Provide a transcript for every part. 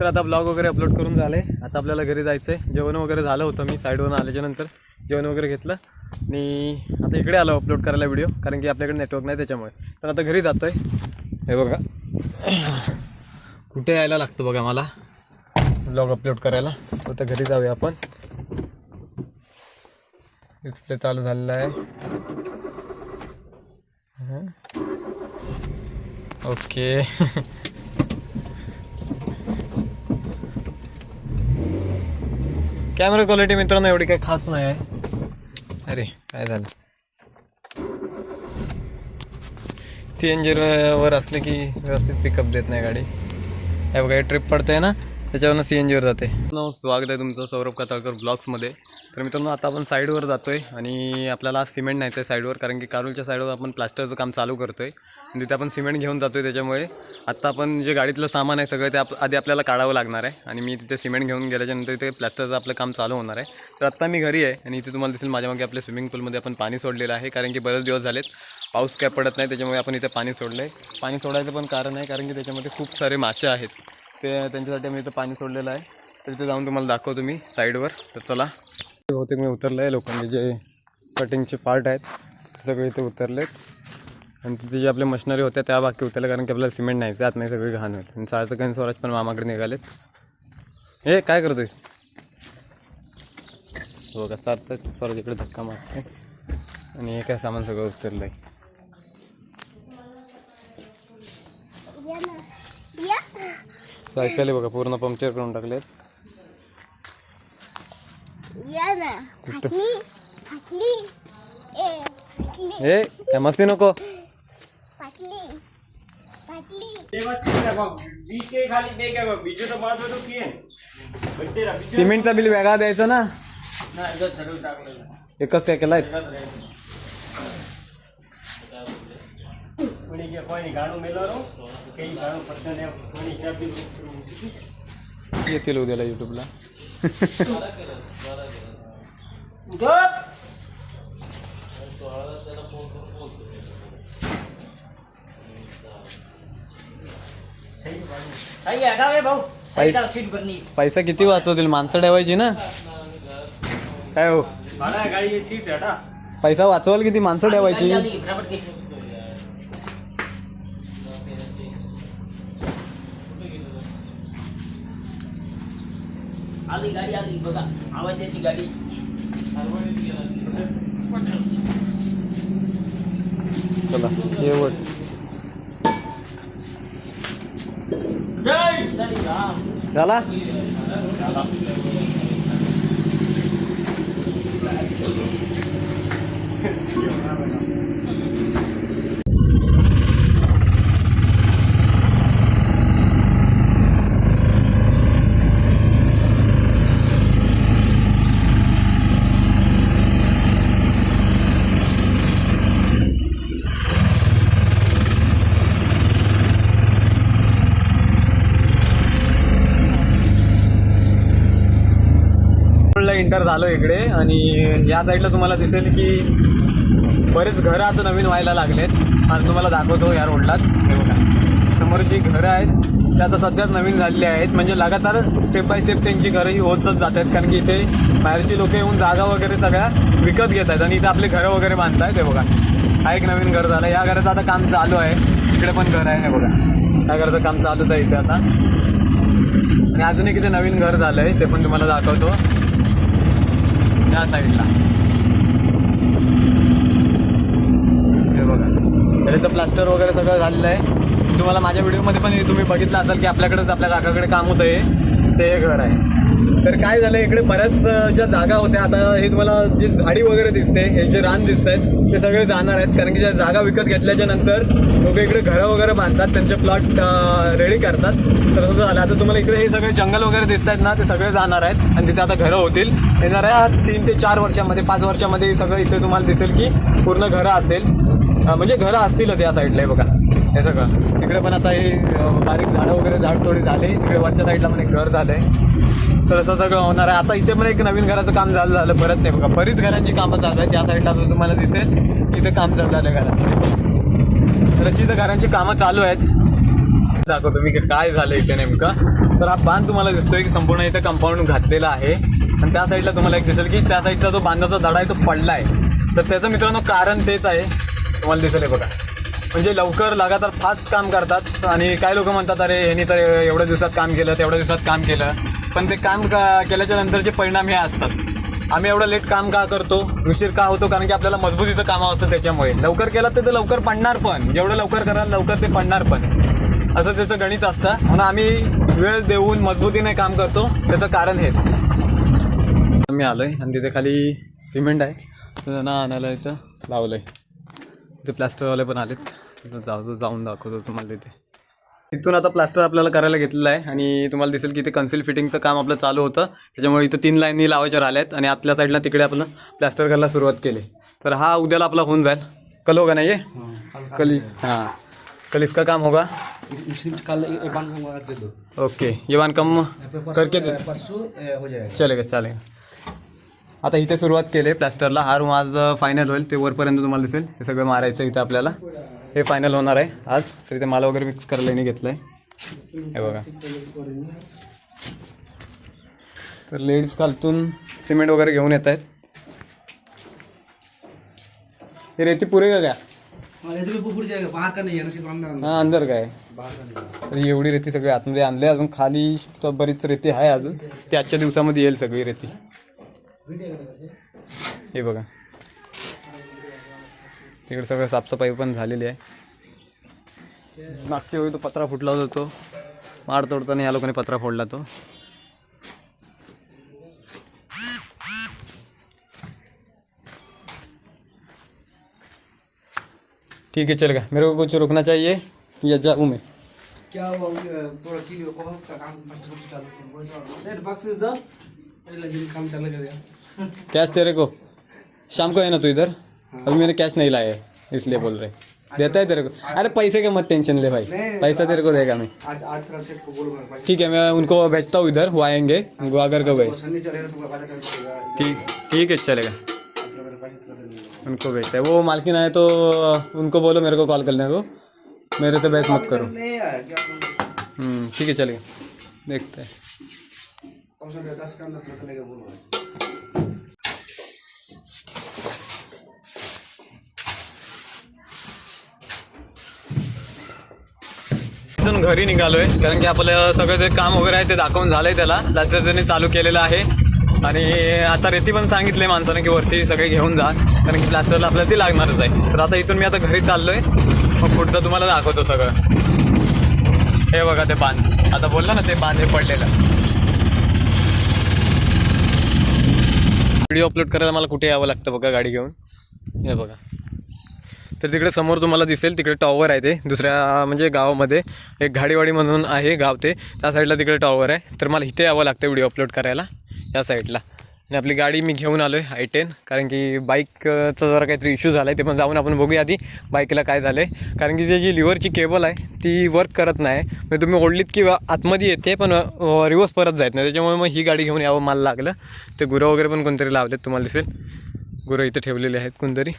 तर आता ब्लॉग वगैरे अपलोड करून झाले. आता आपल्याला घरी जायचं आहे जेवण वगैरे झालं होतं मी साईडवरून आल्याच्यानंतर जेवण वगैरे घेतलं. आणि आता इकडे आलो अपलोड करायला व्हिडिओ कारण की आपल्याकडे नेटवर्क नाही त्याच्यामुळे. तर आता घरी जातो आहे हे बघा. कुठे यायला लागतं बघा मला ब्लॉग अपलोड करायला. आता घरी जाऊया आपण. डिस्प्ले चालू झालेला आहे. ओके. कॅमेरा क्वालिटी मित्रांनो एवढी काही खास नाही आहे. अरे काय झालं? सी एन जीवर असले की व्यवस्थित पिकअप देत नाही गाडी. हे बघा ट्रिप पडते ना त्याच्यावरनं सी एन जीवर जाते. नो स्वागत आहे तुमचं सौरभ कातळकर ब्लॉग्समध्ये तर मित्रांनो आता आपण साईडवर जातो आहे आणि आपल्याला सिमेंट न्यायचं आहे साईडवर कारण की कारूलच्या साईडवर आपण प्लास्टरचं काम चालू करतो आहे आणि तिथे आपण सिमेंट घेऊन जातो आहे त्याच्यामुळे. आत्ता आपण जे गाडीतलं सामान आहे सगळं ते आप आधी आपल्याला काढावं लागणार आहे. आणि मी तिथे सिमेंट घेऊन गेल्याच्यानंतर इथे प्लास्टरचं आपलं काम चालू होणार आहे. तर आत्ता मी घरी आहे आणि इथे तुम्हाला दिसेल माझ्या मागे आपल्या स्विमिंग पूलमध्ये आपण पाणी सोडलेलं आहे कारण की बरेच दिवस झालेत. पाऊस काय पडत नाही त्याच्यामुळे आपण इथे पाणी सोडलं आहे पाणी सोडायचं पण कारण आहे कारण की त्याच्यामध्ये खूप सारे मासे आहेत. ते त्यांच्यासाठी आम्ही इथं पाणी सोडलेलं आहे. तर तिथे जाऊन तुम्हाला दाखवतो मी साईडवर. तर चला बहुतेक मी उतरलं आहे लोकांचे जे कटिंगचे पार्ट आहेत ते सगळे इथे उतरलेत. आणि तिथे जे आपल्या मशिनरी होत्या त्या बाकी उतरल्या कारण की आपल्याला सिमेंट न्यायचं आत नाही सगळी घाण होईल आणि सार्थक आणि स्वराज पण मामाकडे निघालेत. हे काय करतोयस? हो का सार्थक स्वराज इकडे धक्का मारते आणि हे काय सामान सगळं उतरलं आहे सायकल बघा पूर्ण पंक्चर करून टाकलेत या ना फाटली फाटली ए फाटली हे काय मस्ती नको फाटली फाटली सिमेंटचा बिल वेगळा द्यायचं ना एकच काय केलाय येतील उद्याला युट्यूबला है भाऊ. पैसा किती वाचवतील? माणसं ठेवायची ना? काय हो? पैसा वाचवाल किती? माणसं ठेवायची. आली गाडी आली बघा. आवाज याची गाडी. चला शेवट जय श्री राम झाला आलो इकडे आणि या साईडला तुम्हाला दिसेल की बरेच घरं आता नवीन व्हायला लागलेत. आणि तुम्हाला दाखवतो या रोडलाच. हे बघा. समोर जी घरं आहेत ते आता सध्याच नवीन झालेली आहेत. म्हणजे लगातार स्टेप बाय स्टेप त्यांची घरं ही होतच जात आहेत कारण की इथे बाहेरची लोक येऊन जागा वगैरे सगळ्या विकत घेत आहेत. आणि इथे आपले घरं वगैरे बांधत आहेत हे बघा. हा एक नवीन घर झालं. या घराचं आता काम चालू आहे. इकडे पण घर आहे. हे बघा. या घराचं काम चालूच आहे इथे आता. आणि अजून एक इथे नवीन घर झालं आहे ते पण तुम्हाला दाखवतो. या साईडला. हे बघा. त्याचं प्लास्टर वगैरे सगळं झालेलं आहे. तुम्हाला माझ्या व्हिडिओमध्ये पण तुम्ही बघितलं असाल की आपल्याकडेच आपल्या काकाकडे काम होतं आहे ते घर आहे. तर काय झालं इकडे बऱ्याच ज्या जागा होत्या आता हे तुम्हाला जी झाडी वगैरे दिसते हे जे रान दिसत आहेत ते सगळे जाणार आहेत. कारण की ज्या जागा विकत घेतल्याच्या नंतर लोक इकडे घरं वगैरे बांधतात त्यांचे प्लॉट रेडी करतात. तर असं झालं. आता तुम्हाला इकडे हे सगळे जंगल वगैरे दिसत आहेत ना ते सगळे जाणार आहेत. आणि तिथे आता घरं होतील. येणाऱ्या तीन ते चार वर्षामध्ये पाच वर्षामध्ये सगळं इथे तुम्हाला दिसेल की पूर्ण घरं असेल. म्हणजे घरं असतीलच या साईडला हे बघा. हे सगळं. इकडे पण आता हे बारीक झाडं वगैरे झाड थोडी झाले. इकडे वरच्या साईडला पण एक घर झालंय. तर असं सगळं होणार आहे. आता इथे पण एक नवीन घराचं काम झालं झालं. परत नाही बघा बरीच घरांची कामं चालू आहेत. त्या साईडला आता तुम्हाला दिसेल इथं इथे काम चालू झालं घराचं. तर अशी इथं घरांची कामं चालू आहेत. दाखवतो मी काय झालं इथे नेमकं. तर हा बांध तुम्हाला दिसतोय की संपूर्ण इथे कंपाऊंड घातलेला आहे. आणि त्या साईडला तुम्हाला एक दिसेल की त्या साईडचा जो बांधाचा झाड आहे तो पडला आहे. तर त्याचं मित्रांनो कारण तेच आहे. तुम्हाला दिसेल बघा. म्हणजे लवकर लगातार फास्ट काम करतात. आणि काही लोक म्हणतात अरे यांनी तर एवढ्या दिवसात काम केलं तेवढ्या दिवसात काम केलं. पण ते काम का केल्याच्या नंतरचे परिणाम हे असतात. आम्ही एवढं लेट काम का करतो? उशीर का होतो? कारण की आपल्याला मजबुतीचं काम असतं त्याच्यामुळे. लवकर केलं तर ते लवकर पडणार पण. जेवढं लवकर कराल लवकर ते पडणार पण. असं त्याचं गणित असतं. म्हणून आम्ही वेळ देऊन मजबूतीने काम करतो. त्याचं कारण हेच. मी आहे आणि तिथे खाली सिमेंट आहे. त्यांना आणायला इथं लावलं आहे ते प्लास्टरवाले पण आलेत. तिथं जाऊ जाऊन दाखवतो तुम्हाला तिथे. इथून आता प्लास्टर आपल्याला करायला घेतलेलं आहे आणि तुम्हाला दिसेल की इथे कन्सिल फिटिंगचं काम आपलं चालू होतं. त्याच्यामुळे इथं तीन लाईनी लावायच्या राहिल्या आहेत आणि आतल्या साईडला तिकडे आपलं प्लास्टर करायला सुरुवात केली. तर हा उद्याला आपला होऊन जाईल. कल होगा ना ये? कल. हाँ. कल इसका काम होगा कल ओके. ये बांधकाम करके दे. हो चलेगा चालेल आता इथे सुरुवात केली प्लॅस्टरला हा रूम आज फायनल होईल ते वरपर्यंत तुम्हाला दिसेल. हे सगळं मारायचं इथं आपल्याला. हे फायनल होणार आहे. आज तर इथे माल वगैरे मिक्स करायला घेतलं आहे हे बघा. तर लेडीज खालतून सिमेंट वगैरे घेऊन येत आहेत. हे रेती पुरे का काय हाँ तो अंदर काय? बाहर का नहीं. तर एवढी रेती सगळी आतमध्ये आणली अजून खाली बरीच रेती आहे अजून. ती आजच्या दिवसामध्ये येईल सगळी रेती. हे बघा. तिकडे सगळं साफसफाई पण झालेली आहे. मागच्या वेळी तो पत्रा फुटला होता तो. माड तोडताना या लोकांनी पत्रा फोडला तो. ठीक है चलेगा मेरे को कुछ रुकना चाहिए? या जाऊँ मैं क्या हुआ थोड़ा की को का काम बस चालू कर दैट बॉक्स इज़ द लेकिन काम चल गया। कैश तेरे को। शाम को है ना तू इधर? अभी मैंने कैश नहीं लाया है इसलिए बोल रहे देता है तेरे को। अरे पैसे का मत टेंशन ले भाई। पैसा तेरे को देगा मैं को भाई। ठीक है मैं उनको भेजता हूँ इधर वो आएँगे सबका बात करेगा ठीक ठीक है चलेगा। उनको भेजता है। वो मालकिन आए तो उनको बोलो मेरे को कॉल करने को। मेरे से बहस मत करो। हम्म, ठीक है चलेगा। देखते हैं। इथून घरी निघालोय. कारण की आपलं सगळं जे काम वगैरे आहे ते दाखवून झालंय त्याला. प्लास्टर त्यांनी चालू केलेलं आहे. आणि आता रेती पण सांगितले माणसानं की वरती सगळे घेऊन जा. कारण की प्लास्टरला आपल्याला ती लागणारच आहे. तर आता इथून मी आता घरी चाललोय. मग पुढचं तुम्हाला दाखवतो सगळं. हे बघा ते बांध. आता बोलला ना ते बांध हे पडलेलं. व्हिडिओ अपलोड करायला मला कुठे यावं लागतं बघा गाडी घेऊन. हे बघा. तर तिकडे समोर तुम्हाला दिसेल तिकडे टॉवर आहे ते. दुसऱ्या म्हणजे गावामध्ये एक घाडीवाडी म्हणून आहे गाव ते. त्या साईडला तिकडे टॉवर आहे. तर मला इथे यावं लागतं व्हिडिओ अपलोड करायला या साईडला आणि आपली गाडी मी घेऊन आलो आहे आय टेन कारण की बाईकचा जरा काहीतरी इश्यू झाला आहे ते पण जाऊन आपण बघूया आधी बाईकला काय झालं आहे कारण की जे जी लिव्हरची केबल आहे ती वर्क करत नाही. म्हणजे तुम्ही ओढलीत किंवा आतमध्ये येते पण रिवर्स परत जायत नाही. त्याच्यामुळे मग ही गाडी घेऊन यावं मला लागलं. ते गुरं वगैरे पण कोणतरी लावलेत तुम्हाला दिसेल. गुरं इथे ठेवलेले आहेत कोणतरी.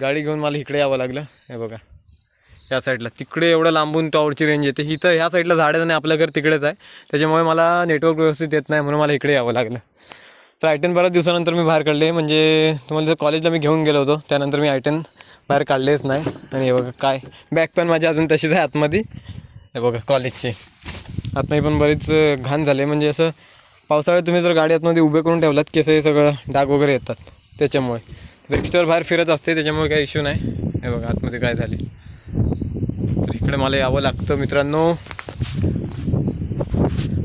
गाडी घेऊन मला इकडे यावं लागलं. हे बघा. या साईडला. तिकडे एवढं लांबून टॉवरची रेंज येते. इथं ह्या साईडला झाड आणि आपलं घर तिकडेच आहे. त्याच्यामुळे मला नेटवर्क व्यवस्थित येत नाही म्हणून मला इकडे यावं लागलं. तर आयटन बऱ्याच दिवसानंतर मी बाहेर काढले. म्हणजे तुम्हाला जर कॉलेजला मी घेऊन गेलो होतो त्यानंतर मी आय टेन बाहेर काढलेच नाही. आणि हे बघा काय. बॅग पण माझी अजून तशीच आहे आतमध्ये. हे बघा कॉलेजची आतमध्ये पण बरीच घाण झाले. म्हणजे असं पावसाळ्यात तुम्ही जर गाडी आतमध्ये उभे करून ठेवलात की असं हे सगळं डाग वगैरे येतात. त्याच्यामुळे. रेक्स्टर बाहेर फिरत असते त्याच्यामुळे काही इश्यू नाही. हे बघा आतमध्ये काय झाले. तर इकडे मला यावं लागतं मित्रांनो.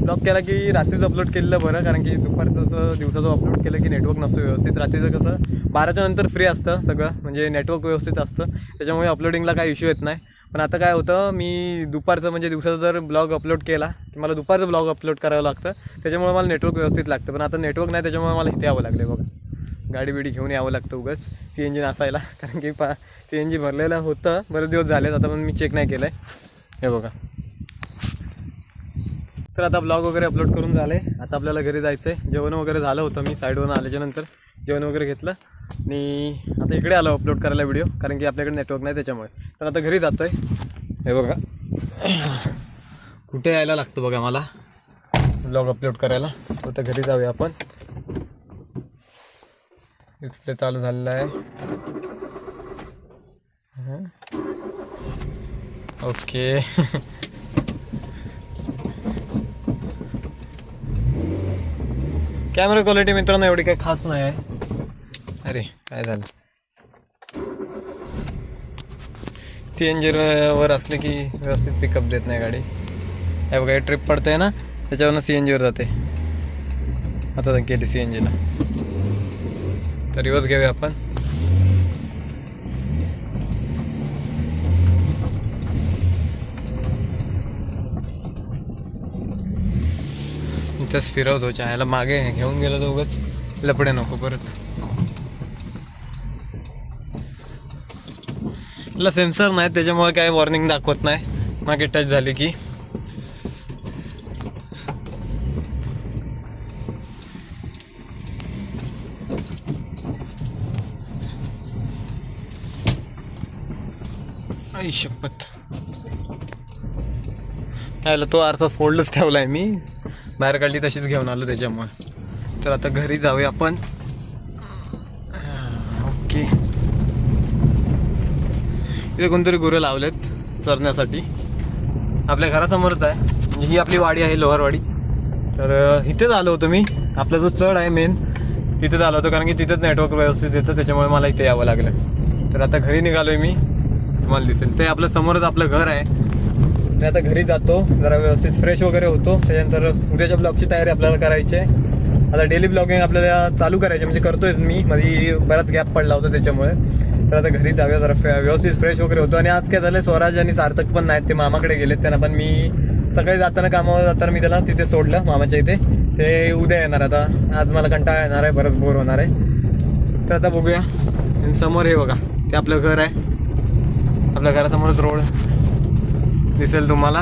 ब्लॉग केला की रात्रीच अपलोड केलेलं बरं कारण की दुपारचं असं दिवसाचं अपलोड केलं की नेटवर्क नसतं व्यवस्थित. रात्रीचं कसं बाराच्या नंतर फ्री असतं सगळं म्हणजे नेटवर्क व्यवस्थित असतं. त्याच्यामुळे अपलोडिंगला काही इश्यू येत नाही. पण आता काय होतं मी दुपारचं म्हणजे दिवसाचा जर ब्लॉग अपलोड केला की मला दुपारचं ब्लॉग अपलोड करावं लागतं त्याच्यामुळे मला नेटवर्क व्यवस्थित लागतं. पण आता नेटवर्क नाही त्याच्यामुळे मला इथे यावं लागलं बघा. गाडी बिडी घेऊन यावं लागतं उगाच. सी एन जी असायला कारण की पा सी एन जी भरलेलं होतं. बरेच दिवस झालेत. आता पण मी चेक नाही केलं आहे हे बघा. तर आता ब्लॉग वगैरे अपलोड करून झाले. आता आपल्याला घरी जायचं आहे जेवण वगैरे झालं होतं मी साईडवरून आल्याच्यानंतर जेवण वगैरे घेतलं. आणि आता इकडे आलो अपलोड करायला व्हिडिओ कारण की आपल्याकडे नेटवर्क नाही त्याच्यामुळे. तर आता घरी जातो आहे हे बघा. कुठे यायला लागतं बघा मला. ब्लॉग अपलोड करायला. आता घरी जाऊया आपण. डिस्प्ले चालू झालेला आहे. ओके. कॅमेरा क्वालिटी मित्रांनो एवढी काही खास नाही आहे. अरे काय झालं? सी एन जीवर असले की व्यवस्थित पिकअप देत नाही गाडी. हे बघा ट्रिप पडते ना त्याच्यावरनं सी एन जीवर जाते. आता गेली सी एन जीला तर रिवर्स घेऊया आपण. इथंच फिरवतो चायला मागे घेऊन गेलो तर उगाच. लपडे नको परत. ला सेन्सर नाही त्याच्यामुळे काय वॉर्निंग दाखवत नाही. मागे टच झाली की. आई शपथ त्याला तो आरसा फोल्डच ठेवला आहे मी. बाहेर काढली तशीच घेऊन आलो त्याच्यामुळे. तर आता घरी जाऊया आपण. ओके. इथे कोणतरी गुरं लावलेत चरण्यासाठी. आपल्या घरासमोरच आहे. म्हणजे ही आपली वाडी आहे लोहारवाडी तर इथेच आलो होतो मी. आपला जो चढ आहे मेन तिथेच आलो होतो. कारण की तिथेच नेटवर्क व्यवस्थित येतं त्याच्यामुळे मला इथे यावं लागलं. तर आता घरी निघालो आहे मी. तुम्हाला दिसेल. ते आपल्या समोरच आपलं घर आहे. मी आता घरी जातो. जरा व्यवस्थित फ्रेश वगैरे होतो. त्याच्यानंतर उद्याच्या ब्लॉगची तयारी आपल्याला करायची आहे. आता डेली ब्लॉगिंग आपल्याला चालू करायचे म्हणजे करतोयच मी. मध्ये बराच गॅप पडला होता त्याच्यामुळे. तर आता घरी जाऊया जरा व्यवस्थित फ्रेश वगैरे होतो. आणि आज काय झालं स्वराज आणि सार्थक पण नाहीत. ते मामाकडे गेलेत. त्यांना पण मी सकाळी जाताना कामावर जाताना मी त्याला तिथे सोडलं मामाच्या इथे. ते उद्या येणार आता. आज मला कंटाळा येणार आहे. बरंच बोर होणार आहे. तर आता बघूया. आणि समोर हे बघा. ते आपलं घर आहे. आपल्या घरासमोरच रोड दिसेल तुम्हाला.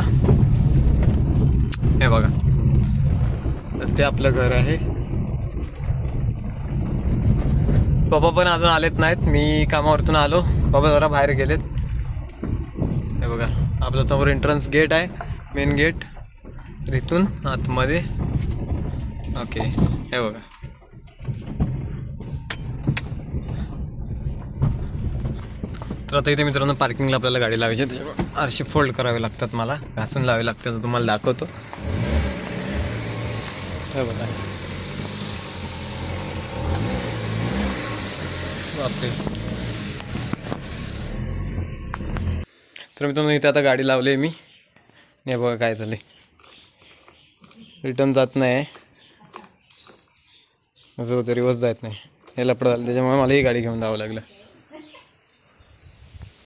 हे बघा. तर ते आपलं घर आहे. पप्पा पण अजून आलेत नाहीत. मी कामावरतून आलो. पप्पा जरा बाहेर गेलेत. हे बघा. आपल्यासमोर एंट्रन्स गेट आहे. मेन गेट इथून आतमध्ये. ओके हे बघा. तर आता इथे मित्रांनो पार्किंगला आपल्याला गाडी लावायची त्याच्यामुळे आरशी फोल्ड करावे लागतात मला. घासून लावावे लागतात तुम्हाला दाखवतो. बघा. बापरे. तर मित्रांनो इथे आता गाडी लावली आहे मी. नाही बघा काय झाले रिटर्न जात नाही. असं होतं रिवर्स जात नाही. हे लपडं झालं त्याच्यामुळे मला ही गाडी घेऊन जावं लागलं.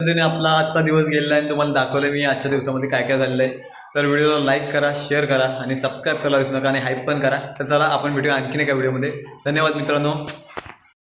पद्धतीने आपला आजचा दिवस गेलेला आहे आणि तुम्हाला दाखवलं मी आजच्या दिवसामध्ये काय काय झालेलं आहे. तर व्हिडिओला लाईक करा शेअर करा आणि सबस्क्राईब करायला विसरू नका आणि हाईप पण करा. तर चला आपण भेटूया आणखीन एका व्हिडिओमध्ये. धन्यवाद मित्रांनो.